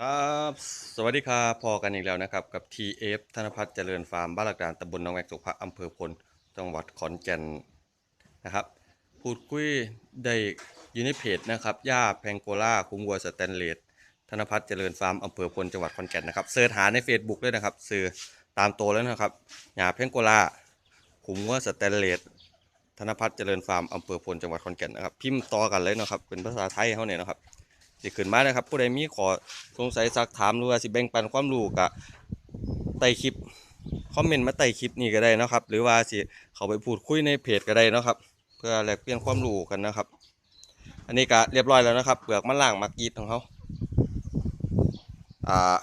ครับสวัสดีครับพอกันอีกแล้วนะครับกับ TF ธนพัฒน์เจริญฟาร์มบ้านหลักดานตำบลหนองแวกสุภาอำเภอพลจังหวัดขอนแก่นนะครับพูดคุยได้อยู่ในเพจนะครับย่าแพงโกล่าคุ้มวัวสแตนเลสธนพัฒน์เจริญฟาร์มอำเภอพลจังหวัดขอนแก่นนะครับเสิร์ชหาใน Facebook ด้วยนะครับซื้อตามตัวแล้วนะครับย่าแพงโกล่าคุ้มวัวสแตนเลสธนพัฒน์เจริญฟาร์มอำเภอพลจังหวัดขอนแก่นนะครับพิมพ์ต่อกันเลยนะครับเป็นภาษาไทยเขาเนี่ยนะครับ สิขึ้นมานะครับ ผู้ใดมีขอสงสัยซักถามหรือว่าสิแบ่งปันความรู้กะใต้คลิปคอมเมนต์มาใต้คลิปนี้ก็ได้นะครับ หรือว่าสิเขาไปพูดคุยในเพจก็ได้นะครับ เพื่อแลกเปลี่ยนความรู้กันนะครับ อันนี้ก็เรียบร้อยแล้วนะครับเปลือกมันล่างมักยีดของเขาอ่า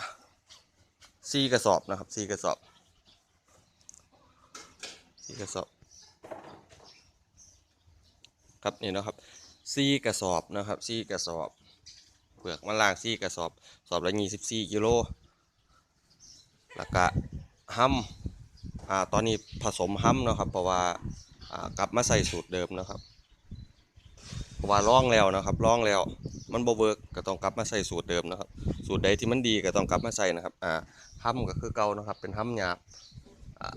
ซีกระสอบนะครับซีกระสอบซีกระสอบครับนี่นะครับซีกระสอบนะครับซีกระสอบ ลือกมะลางซี่กระสอบสอบละยี่สิบสี่กิโลแล้วก็ห้ำอ่าตอนนี้ผสมห้ำเนาะครับเพราะว่าอ่ากลับมาใส่สูตรเดิมนะครับเพราะว่าล่องแล้วนะครับล่องแล้วมันบ่เวิร์กก็ต้องกลับมาใส่สูตรเดิมนะครับ สูตรใดที่มันดีก็ต้องกลับมาใส่นะครับอ่าห้ำก็คือเก่านะครับเป็นห้ำหยาบอ่า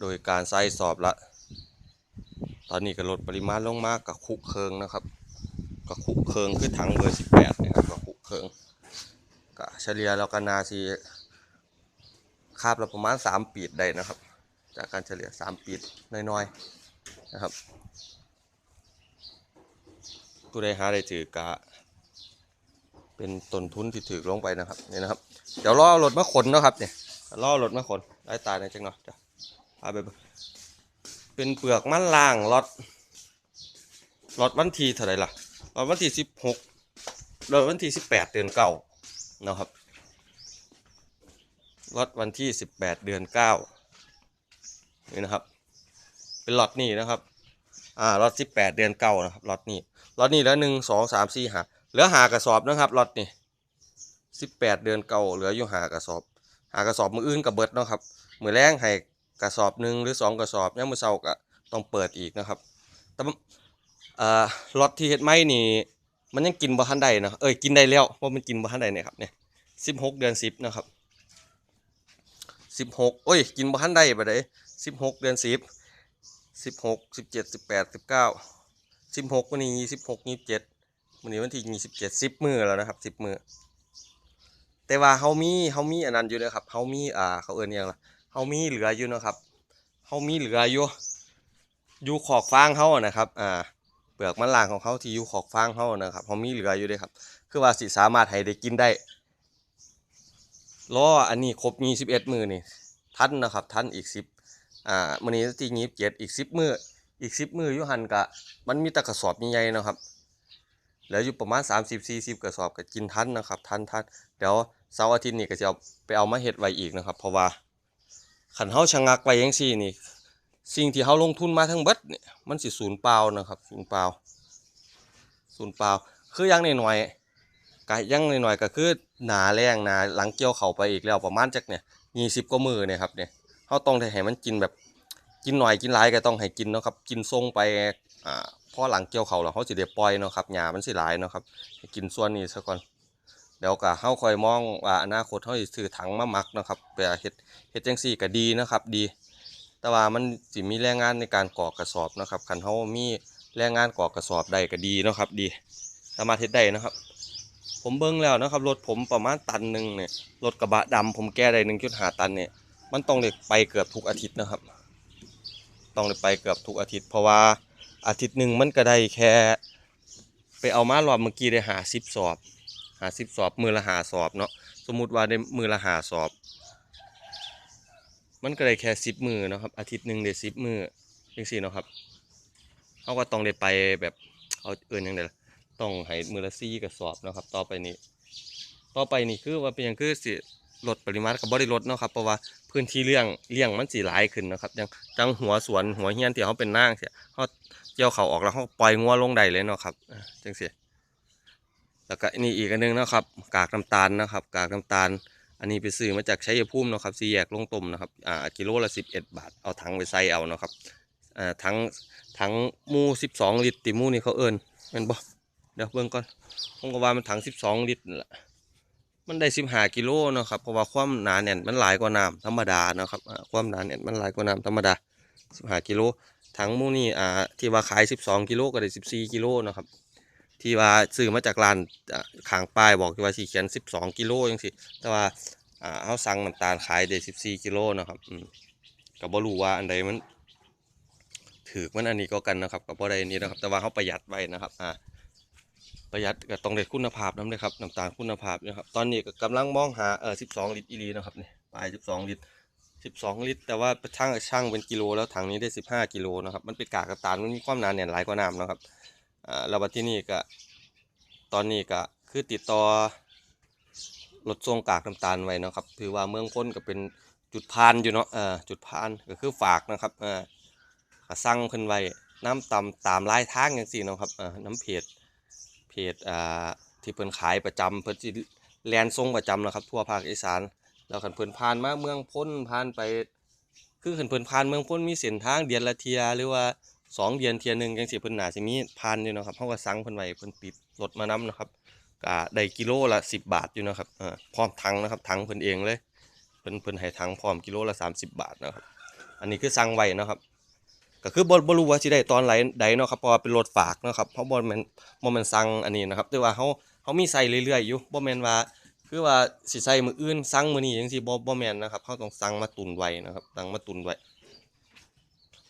โดยการใส่สอบละ ตอนนี้ก็ลดปริมาณลงมากกับคุกเคิงนะครับ ก็คุเคิงคือถังเบอร์สิบแปดนะครับก็คุเคิงก็เฉลี่ยแล้วก็นาซีคาบละประมาณสามปีดได้นะครับ จากการเฉลี่ยสามปีดน้อยๆนะครับผู้ใดหาได้ถือกะเป็นต้นทุนที่ถือลงไปนะครับนี่นะครับ เดี๋ยวรอรถมาขนนะครับเนี่ยรอรถมาขนได้ตายในจังเนาะจ้ะพาไปเป็นเปลือกมันล่างรถรถวันทีเท่าไหร่ล่ะ เราวันที่สิบหกเราวันที่สิบแปดเดือนเก้านะครับรถวันที่สิบแปดเดือนเก้านี่นะครับ เป็นล็อตนี้นะครับอ่ารถสิบแปดเดือนเก้านะครับล็อตนี้ล็อตนี้แล้วหนึ่งสองสามสี่หาเหลือหากระสอบนะครับล็อตนี้สิบแปดเดือนเก้าเหลืออยู่หากระสอบ หากระสอบมืออื่นกับเบิดนะครับมือแรงให้กระสอบหนึ่งหรือสองกระสอบยังมือเศร้าก็ต้องเปิดอีกนะครับแต่ อ่ารถที่เฮ็ดไม่นี่ มันยังกินบ่ทันได้เนาะเอ้ยกินได้แล้วเพรามันกินบ่ทันได้เนี่ยครับเนี่ยสิบหกเดือนสิบนะครับสิบหกโอ้ยกินบ่ทันได้บ่ได้สิบหกเดือนสิบสิบหกสิบเจ็ดสิบแปดสิบเก้าสิบหกวันนี้ยี่สิบหกยี่สิบเจ็ดวันนี้วันที่ยี่สิบเจ็ดสิบมือแล้วนะครับสิบมือแต่ว่าเฮามีเฮามีอันนั้นอยู่นะครับเฮามีอ่าเขาเอิ้นยังล่ะเฮามีเหลืออยู่นะครับเฮามีเหลืออยู่อยู่ขอกฟางเฮาอะนะครับอ่า ปลือกมันล่างของเขาที่อยู่ขอกฟางเขานะครับเขามีเหลืออยู่ด้วยครับ คือว่าสิสามารถให้ได้กินได้ล้ออันนี้ครบมีสิบเอ็ดมือนี่ทันนะครับทันอีกสิบอ่ามื้อนี้ที่ยี่สิบเจ็ดอีกสิบมืออีกสิบมือยู่หันกะ มันมีตะกระสอบใหญ่ๆนะครับแล้วอยู่ประมาณสามสิบสี่สิบกระสอบก็กินทันนะครับ ทันทันเดี๋ยวเสาร์อาทิตย์นี้ก็จะเอาไปเอามาเฮ็ดไว้อีกนะครับ เพราะว่าขันเฮาชะงักไว้ยังซี่นี่ สิ่งที่เขาลงทุนมาทั้งเบิดเนี่ยมันสิศูนย์เปล่านะครับศูนย์เปล่าศูนย์เปล่าคือยังหน่อยๆก็ยังหน่อยๆก็คือหนาแรงหนาหลังเกี่ยวเข่าไปอีกแล้วประมาณจักเนี่ยยี่สิบกว่ามือเนี่ยครับเนี่ยเขาต้องให้มันกินแบบกินหน่อยกินหลายก็ต้องให้กินเนาะครับกินทรงไปอ่าพอหลังเกี่ยวเขาแล้วเขาสิเดียปล่อยเนาะครับหญ้ามันสิหลายเนาะครับกินส่วนนี้ซะก่อนเดี๋ยวก็เฮาคอยมองว่าอนาคตเฮาสิซื้อถังมาหมักเนาะครับไปเฮ็ดเฮ็ดจังซี่ก็ดีนะครับดี แต่ว่ามันสิมีแรงงานในการก่อกระสอบนะครับคันเขามีแรงงานก่อกระสอบได้ก็ดีนะครับ ดีสามารถเฮ็ดได้นะครับ ผมเบิ่งแล้วนะครับรถผมประมาณตันหนึ่งเนี่ยรถกระบะดำผมแก้ได้หนึ่งจุดหาตันเนี่ยมันต้องได้ไปเกือบทุกอาทิตย์นะครับ ต้องได้ไปเกือบทุกอาทิตย์ เพราะว่าอาทิตย์หนึ่งมันก็ได้แค่ ไปเอามารอบเมื่อกี้ได้หาสิบสอบหาสิบสอบมือละหาสอบเนาะสมมุติว่าได้มือละหาสอบ มันก็ได้แค่สิบมือเนาะครับ อาทิตย์หนึ่งได้สิบมือจังสี่เนาะครับเขาก็ต้องได้ไปแบบเอาเอื่นยังไงล่ะต้องให้มือละซี่กระสอบเนาะครับ ต่อไปนี้ ต่อไปนี่คือว่าเป็นหยังคือสิลดปริมาณกับบริลดเนาะครับเพราะว่าพื้นที่เลี้ยงเลี้ยงมันสีหลายขึ้นนะครับจังจังหัวสวนหัวเฮียนที่เขาเป็นนางเสียเขาเกี่ยวเขาออกแล้วเขาปล่อยงัวลงได้เลยเนาะครับอ่าจังสียแล้วก็นี่อีกอันหนึงนะครับ กากน้ำตาลนะครับ กากน้ำตาล อันนี้ไปซื้อมาจากชัยภูมิเนาะครับสี่แยกลงต้มนะครับอ่ากิโลละสิบเอ็ดบาทเอาถังไปใส่เอาเนาะครับอ่าถังถังมูสิบสองลิตรติมูนี่เขาเอิญแมันบ่เดี๋ยวเบิ่งก่อนผมก็ว่ามันถังสิบสองลิตรแหละมันได้สิบห้ากิโลเนาะครับเพราะว่าความหนาแน่นมันหลายกว่าน้ำธรรมดาเนาะครับความหนาแน่นมันหลายกว่าน้ำธรรมดาสิบห้ากิโลถังมูนี่อ่าที่ว่าขายสิบสองกิโลก็ได้สิบสี่กิโลเนาะครับ ที่ว่าซื้อมาจากร้านขางป้ายบอกว่าสีเขียนสิบสองกิโลจังสิแต่ว่าเขาสั่งน้ำตาลขายได้สิบสี่กิโลนะครับก็บ่รู้ว่าอันใดมันถือมันอันนี้ก็กันนะครับกับบ่ได้นี้นะครับ แต่ว่าเขาประหยัดไว้นะครับอ่าประหยัดก็ต้องได้คุณภาพน้ำเลยครับน้ำตาลคุณภาพนะครับ ตอนนี้ก็กำลังมองหาเออ12ลิตรอีหลีนะครับนี่ปลาย12ลิตร12ลิตร แต่ว่าช่างช่างเป็นกิโลแล้วถังนี้ได้15กิโลนะครับ มันเป็นกากน้ำตาลมันมีความหนาแน่นหลายกว่าน้ำนะครับ อ่าแล้วบัดที่นี่ก็ตอนนี้ก็คือติดต่อรถส่งกากน้ำตาลไว้เนาะครับถือว่าเมืองพ้นก็เป็นจุดพานอยู่เนาะเออจุดพานก็คือฝากนะครับเออก็สั่งเพิ่นไว้น้ำตำตามลายทางจังซี่เนาะครับเออน้ำเพจเพจอ่าที่เพิ่นขายประจำเพิ่นสิแลนส่งประจำนะครับทั่วภาคอีสานแล้วคันเพิ่นผ่านมาเมืองพ้นผ่านไป คือคันเพิ่นผ่านเมืองพ้นมีเส้นทางเดือนละเทียหรือว่า สองเดือนเทียหนึงจังซี่เพิ่นน่าสิมีผ่านอยู่นะครับเฮาก็สั่งเพิ่นไว้เพิ่นติดรถมานํนะครับก็ได้กิโลละ10บบาทอยู่นะครับพร้อมถังนะครับถังเพิ่นเองเลยเพิ่นเพิ่นให้ถังพร้อมกิโลละ30บบาทนะครับ อันนี้คือสั่งไว้นะครับ ก็คือบ่บ่รู้ว่าสิได้ตอนไหนใดเนาะครับเพราะว่าเป็นรถฝากเนาะครับเพราะบ่แม่นบ่แม่นสั่งอันนี้นะครับแต่ว่าเฮาเฮามีใส่เรื่อยๆอยู่บ่แม่นว่าคือว่าสิใส่มืออื่นสั่งมือนี้จังซี่บ่บ่แม่นนะครับเฮาต้องสั่งมาตุนไว้นะครับสั่งมาตุนไว้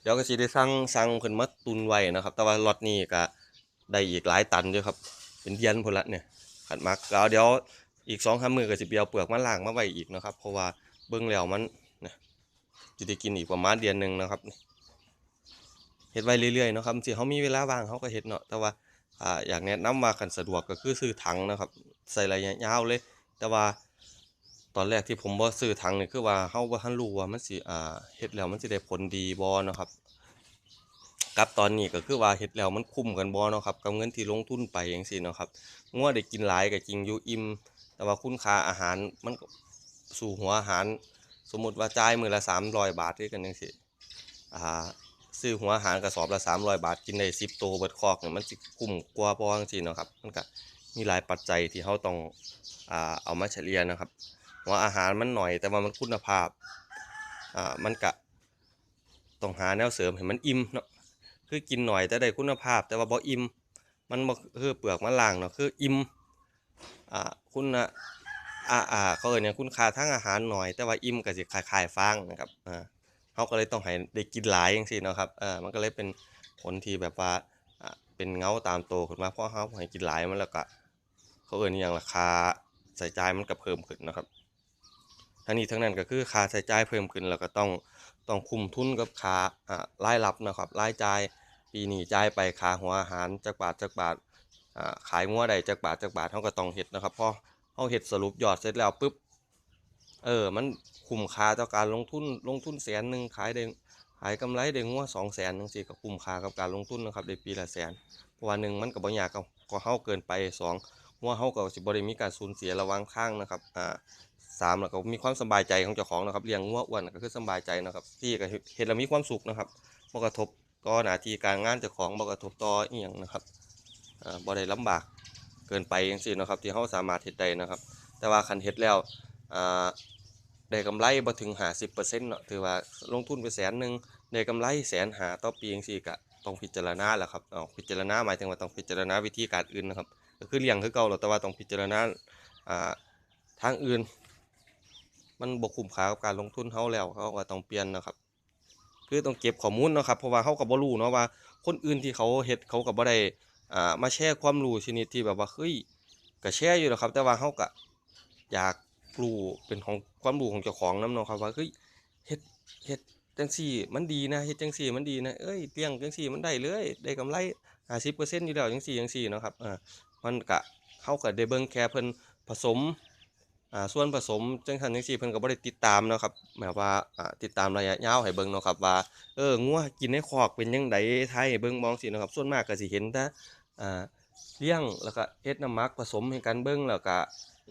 เดี๋ยวก็สิได้สั่งสั่งเพิ่นมาตุนไว้นะครับ แต่ว่าล็อตนี้ก็ได้อีกหลายตันอยู่ครับ เป็นเดือนพุ่นละเนี่ยขัดมักแล้วเดี๋ยวอีก2-3มื้อก็สิไปเอาเปลือกมาล้างมาไว้อีกนะครับ เพราะว่าเบิ่งแล้วมันนะสิได้กินอีกประมาณเดือนหนึ่งนะครับเฮ็ดไว้เรื่อยๆนะครับสิเขามีเวลาว่างเขาก็เฮ็ดเนาะแต่ว่าอ่าอยากแนะนำว่าคันสะดวกก็คือซื้อถังนะครับ ใส่ระยะยาวเลย แต่ว่า ตอนแรกที่ผมบ่ซื้อถังนี่คือว่าเฮาบ่ทันรู้ว่ามันสิอ่าเฮ็ดแล้วมันสิได้ผลดีบ่เนาะครับ กับตอนนี้ก็คือว่าเฮ็ดแล้วมันคุ้มกันบ่เนาะครับกับเงินที่ลงทุนไปจังซี่เนาะครับงัวได้กินหลายก็จริงอยู่อิ่มแต่ว่าคุณค่าอาหารมันสู่หัวอาหาร สมมุติว่าจ่ายมื้อละ300 บาทด้วยกันจังซี่อ่าซื้อหัวอาหารกระสอบละ300 บาทกินได้10โตวเบิดคอกเนี่ยมันสิคุ้มกว่าบ่จังซี่เนาะครับมันก็มีหลายปัจจัยที่เราต้องอ่าเอามาเฉลี่ยนะครับ หัวอาหารมันหน่อย แต่ว่ามันคุณภาพอ่ามันก็ต้องหาแนวเสริมให้มันอิ่มเนาะคือกินหน่อยแต่ได้คุณภาพ แต่ว่าบ่อิ่มมันบ่คือเปลือกมันล่างเนาะคืออิ่มอ่าคุณอ่าอ่าเขาเอิ้นหยังคุณค่าทางอาหารหน่อย แต่ว่าอิ่มก็สิคลายๆฟางนะครับอ่าเขาก็เลยต้องให้ได้กินหลายจังซี่เนาะครับเออมันก็เลยเป็นผลที่แบบว่าอ่าเป็นเงาตามโตขึ้นมาเพราะเขาให้กินหลายมันแล้วก็เขาเอิ้นอหย่างราคาใส่ใจมันก็เพิ่มขึ้นนะครับ ทั้งนี้ทั้งนั้นก็คือค่าใช้จ่ายเพิ่มขึ้น แล้วก็ต้องต้องคุมทุนกับค่าอ่ารายรับนะครับรายจ่ายปีนี้จ่ายไปค่าหัวอาหารจักบาทจักบาทอ่าขายงัวได้จักบาทจักบาทเขาก็ต้องเฮ็ดนะครับพอเขาเฮ็ดสรุปยอดเสร็จแล้วปุ๊บเออมันคุ้มค่าต่อการลงทุนลงทุนแสนหนึ่งขายได้ขายกำไรได้งัวสองแสนจังซี่ก็คุ้มค่ากับการลงทุนนะครับได้ปีละแสนเพราะว่าหนึ่งมันก็บ่ยากกับก็เฮาเกินไปสองงัวเฮาก็สิบ่ได้มีการสูญเสียระหว่างทางนะครับอ่า สามแล้วก็มีความสบายใจของเจ้าของนะครับเลี้ยงงัวอ้วนก็คือสบายใจนะครับที่ก็เฮ็ดแล้วมีความสุขนะครับบ่กระทบต่อหน้าที่การงานเจ้าของบ่กระทบต่ออีหยังนะครับอ่าบ่ได้ลำบากเกินไปจังซี่นะครับ ที่เฮาสามารถเฮ็ดได้นะครับ แต่ว่าคันเฮ็ดแล้วได้กำไรบ่ถึง50%เนาะถือว่าลงทุนไปแสนหนึ่งได้กำไรแสนหาต่อปีจังซี่ก็ต้องพิจารณาแหละครับเอาพิจารณาหมายถึงว่าต้องพิจารณาวิธีการอื่นนะครับก็คือเลี้ยงคือเก่าแหล้วแต่ว่าต้องพิจารณาทางอื่น มันบ่คุ้มค่ากับการลงทุนเฮาแล้วเขาก็ต้องเปลี่ยนนะครับ คือต้องเก็บข้อมูลนะครับเพราะว่าเฮาก็บ่รู้เนาะว่า คนอื่นที่เขาเฮ็ดเขาก็บ่ได้อ่ามาแชร์ความรู้ชนิดที่แบบว่าเฮ้ยก็แชร์อยู่แหล้วครับ แต่ว่าเฮาก็อยากรู้เป็นของความรู้ของเจ้าของนำเนาะครับว่าเฮ้ยเฮ็ดเฮ็ดจังซี่มันดีนะเฮ็ดจังซี่มันดีนะเอ้ยเลี้ยงจังซี่มันได้เลยได้กำไร50%อร์เซ็นต์อยู่แล้วจังซี่จังซี่เนาะครับเออมันก็เฮาก็ได้เบิ่งแค่เพิ่นผสม อ่าส่วนผสมจังซั่นจังซี่เพิ่นก็บ่ได้ติดตามเนาะครับแบบว่าอ่าติดตามระยะยาวให้เบิ่งเนาะครับว่าเอองัวกินในคอกเป็นจังไดทยให้เบิ่งมองซี่เนาะครับส่วนมากก็สิเห็นแต่อ่าเลี้ยงแล้วก็เฮ็ดน้ำมักผสมให้กันเบิ่งแล้วก็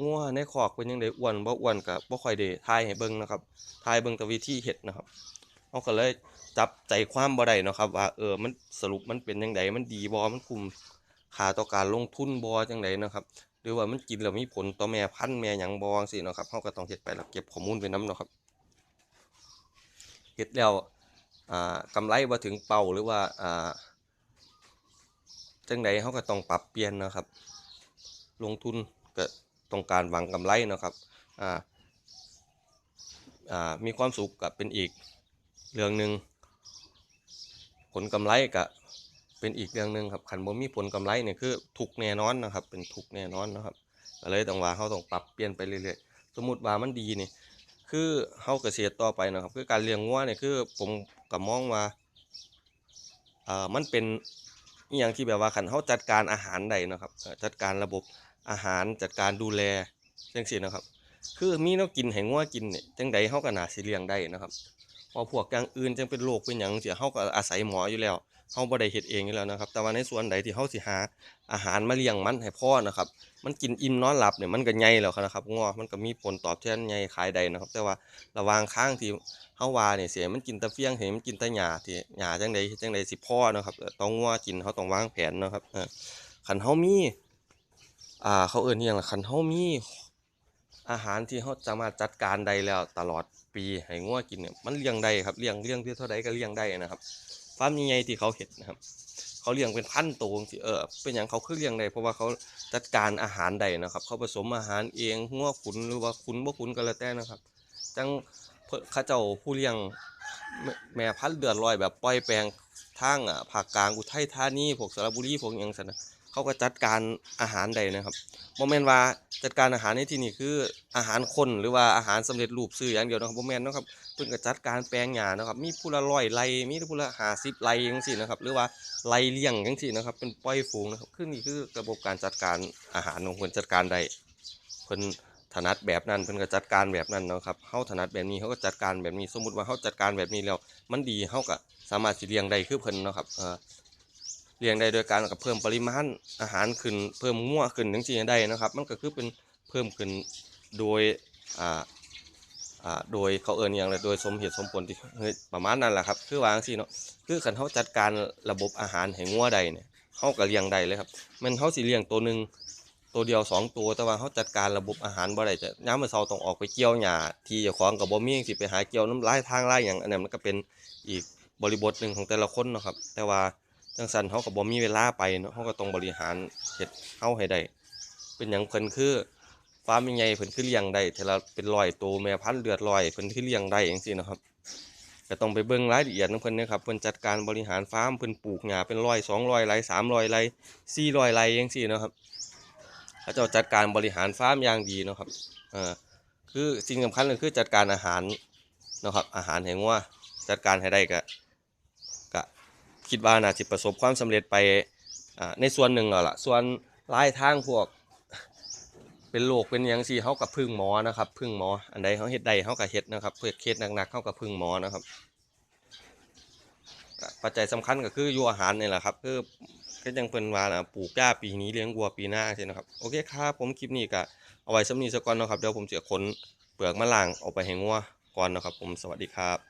งัวในคอกเป็นจังไดอ้วนบ่อ้วนก็บ่ค่อยได้ถ่ายให้เบิ่งนะครับถ่ายเบิ่งแต่วิธีเฮ็ดนะครับเฮาก็เลยจับใจความบ่ได้เนาะครับว่าเออมันสรุปมันเป็นจังไดมันดีบ่มันคุ้มค่าต่อการลงทุนบ่จังไดนะครับ หรือว่ามันกินแล้วมีผลต่อแม่พันธุ์แม่หยังบ่จังซี่เนาะครับเฮาก็ต้องเฮ็ดไปแล้วเก็บข้อมูลไว้นํเนาะครับเฮ็ดแล้วอ่ากำไรบ่าถึงเป้าหรือว่าอ่าจังใดเฮาก็ต้องปรับเปลี่ยนเนาะครับ ลงทุนก็ต้องการหวังกำไรเนาะครับอ่าอ่ามีความสุขก็เป็นอีกเรื่องหนึ่งผลกำไรก็ เป็นอีกเรื่องหนึ่งครับคันบ่มีผลกำไรเนี่ยคือทุกแน่นอนนะครับ เป็นทุกแน่นอนนะครับก็เลยต้องว่าเฮาต้องปรับเปลี่ยนไปเรื่อยๆ สมมุติว่ามันดีนี่คือเฮาเกษตรต่อไปนะครับ คือการเลี้ยงงัวเนี่ยคือผมก็มองว่าอ่ามันเป็นอีหยังที่แบบว่าคันเฮาจัดการอาหารได้นะครับ จัดการระบบอาหารจัดการดูแลจังซี่นะครับ คือมีแนวกินให้งัวกินเนี่ยจังใดเฮาก็น่าสิเลี้ยงได้นะครับ พอพวกอย่างอื่นจังเป็นโรคเป็นหยังเสียเฮาก็อาศัยหมออยู่แล้ว เฮาบ่ได้เฮ็ดเองอยู่แล้วนะครับ แต่ว่าในส่วนใดที่เฮาสิหาอาหารมาเลี้ยงมันให้พ่อนะครับ มันกินอิ่มนอนหลับเนี่ยมันก็ใหญ่แล้วนะครับงัวมันก็มีผลตอบแทนใหญ่ขายได้นะครับ แต่ว่าระวางข้างที่เฮาว่าเนี่ยเสียมันกินตะเฟียงเห็นมันกินตะหญ้าที่หญ้าจังใดจังใดสิพ่อนะครับต้องงัวกินเฮาต้องวางแผนนะครับเออคันเฮามีอ่าเขาเอิ้นอิหยังล่ะคันเฮามีอาหารที่เฮาสามารถจัดการได้แล้วตลอดปีให้งัวกินเนี่ยมันเลี้ยงได้ครับเลี้ยงเลี้ยงที่เท่าใดก็เลี้ยงได้นะครับ ฟาร์มใหญ่ๆที่เขาเห็ดนะครับ เขาเลี้ยงเป็นพันตัวที่เออเป็นอย่างเขาคือเลี้ยงได้เพราะว่าเขาจัดการอาหารได้นะครับ เขาผสมอาหารเองงัวขุนหรือว่าขุนบ่ขุนก็แล้วแต่นะครับ จังเพิ่นเขาเจ้าผู้เลี้ยงแม่แม่พันเดือดร้อยแบบปล่อยแปลงทางอะภาคกลางอุทัยธานีพวกสระบุรีพวกอย่างซั่นนะ เขาก็จัดการอาหารได้นะครับบ่แม่นว่าจัดการอาหารในที่นี้คืออาหารคนหรือว่าอาหารสำเร็จรูปซื้ออย่างเดียวนะครับบ่แม่นเนะครับเพิ่นก็จัดการแปลงหญ้านะครับ มีผู้ละ100ไรมีผู้ละ50ไร่จังซี่นะครับ หรือว่าไรเลี้ยงจังซี่นะครับ เป็นปล่อยฝูงนะครับคือนี่คือระบบการจัดการอาหารของเพิ่นจัดการได้เพิ่นถนัดแบบนั้นเพิ่นก็จัดการแบบนั้นนะครับเฮาถนัดแบบนี้เฮาก็จัดการแบบนี้ สมมุติว่าเฮาจัดการแบบนี้แล้ว มันดีเฮาก็สามารถสิเลี้ยงได้คือเพิ่นนะครับเออ เลี้ยงได้โดยการก็เพิ่มปริมาณอาหารขึ้นเพิ่มงัวขึ้นจังซี่ได้นะครับ มันก็คือเป็นเพิ่มขึ้นโดยอ่าอ่าโดยเขาเอิ้นอย่างไรโดยสมเหตุสมผลที่ประมาณนั้นแหละครับ คือวางซี่เนาะคือคันเฮาจัดการระบบอาหารให้งัวได้เนี่ยเฮาก็เลี้ยงได้เลยครับมันเฮาสิเลี้ยงตัวหนึ่งตัวเดียวสองตัวแต่ว่าเฮาจัดการระบบอาหารบ่ได้จะยามมื้อเช้าต้องออกไปเกี่ยวหญ้าที่เจ้าของก็บ่มีสิไปหาเกี่ยวน้ำลายทางลายหยังอันนั้นมันก็เป็นอีกบริบทหนึ่งของแต่ละคนนะครับ แต่ว่า จังซันเฮาก็บ่มีเวลาไปเนาะเฮาก็ต้องบริหารเฮ็ดเฮาให้ได้เป็นหยังเพิ่นคือฟาร์มใหญ่เพิ่นคือเลี้ยงได้เทอละเป็นร้อยตัวแม่พันธุ์เลือดร้อยเพิ่นคือเลี้ยงได้จังซี่นะครับก็ต้องไปเบิ่งรายละเอียดของเพิ่นนะครับเพิ่นจัดการบริหารฟาร์มเพิ่นปลูกหญ้าเป็นร้อย200ไร่300ไร่400ไร่จังซี่นะครับเขาเจ้าจัดการบริหารฟาร์มอย่างดีนะครับเอ่อคือสิ่งสำคัญก็คือจัดการอาหารนะครับอาหารให้งัวจัดการให้ได้ก็ก็ คิดว่าน่าสิประสบความสำเร็จไปในส่วนหนึ่งแล้วล่ะส่วนรายทางพวก เป็นโรคเป็นยังสิเฮากับพึ่งหมอนะครับ พึ่งหมอ อันใดเฮาเฮ็ดได้เฮาก็เฮ็ดนะครับเพื่อเคสหนักๆเฮาก็พึ่งหมอนะครับ ปัจจัยสำคัญก็คืออยู่อาหารนี่แหละครับคือก็ยังเพิ่นว่านะปลูกหญ้าปีนี้เลี้ยงวัวปีหน้าใช่นะครับโอเคครับผมคลิปนี้ก็เอาไว้สำนี้ซะก่อนนะครับเดี๋ยวผมจะขนเปลือกมะล่างออกไปให้งัวก่อนนะครับ ผมสวัสดีครับ